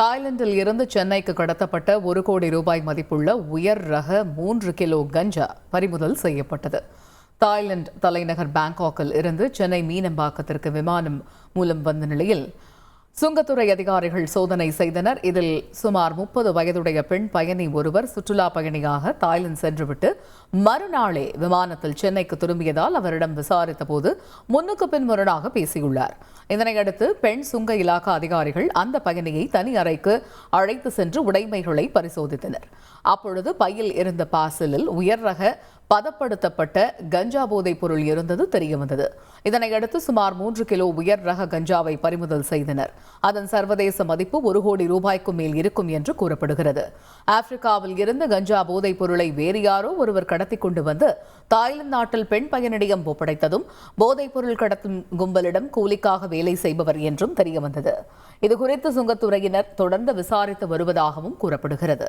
தாய்லாந்தில் இருந்து சென்னைக்கு கடத்தப்பட்ட ஒரு கோடி ரூபாய் மதிப்புள்ள உயர் ரக மூன்று கிலோ கஞ்சா பறிமுதல் செய்யப்பட்டது. தாய்லாந்து தலைநகர் பாங்காக்கில் இருந்து சென்னை மீனம்பாக்கத்திற்கு விமானம் மூலம் வந்த நிலையில் சுங்கத்துறை அதிகாரிகள் சோதனை செய்தனர். இதில் சுமார் முப்பது வயதுடைய பெண் பயணி ஒருவர் சுற்றுலா பயணியாக தாய்லாந்து சென்றுவிட்டு மறுநாளே விமானத்தில் சென்னைக்கு திரும்பியதால் அவரிடம் விசாரித்த போது முன்னுக்கு பின் முரணாக பேசியுள்ளார். இதனையடுத்து பெண் சுங்க இலாக்கா அதிகாரிகள் அந்த பயணியை தனி அறைக்கு அழைத்து சென்று உடைமைகளை பரிசோதித்தனர். அப்பொழுது பையில் இருந்த பாசலில் உயர் ரக பதப்படுத்தப்பட்ட கஞ்சா போதைப் பொருள் இருந்தது தெரியவந்தது இதனையடுத்து சுமார் மூன்று கிலோ உயர் ரக கஞ்சாவை பறிமுதல் செய்தனர். அதன் சர்வதேச மதிப்பு ஒரு கோடி ரூபாய்க்கும் மேல் இருக்கும் என்று கூறப்படுகிறது. ஆப்பிரிக்காவில் இருந்து கஞ்சா போதைப் பொருளை வேறு யாரோ ஒருவர் கடத்தி கொண்டு வந்து தாய்லாந்து நாட்டில் பெண் பயனிடம் ஒப்படைத்ததும் போதைப் பொருள் கடத்தும் கும்பலிடம் கூலிக்காக வேலை செய்பவர் என்றும் தெரியவந்தது இதுகுறித்து சுங்கத்துறையினர் தொடர்ந்து விசாரித்து வருவதாகவும் கூறப்படுகிறது.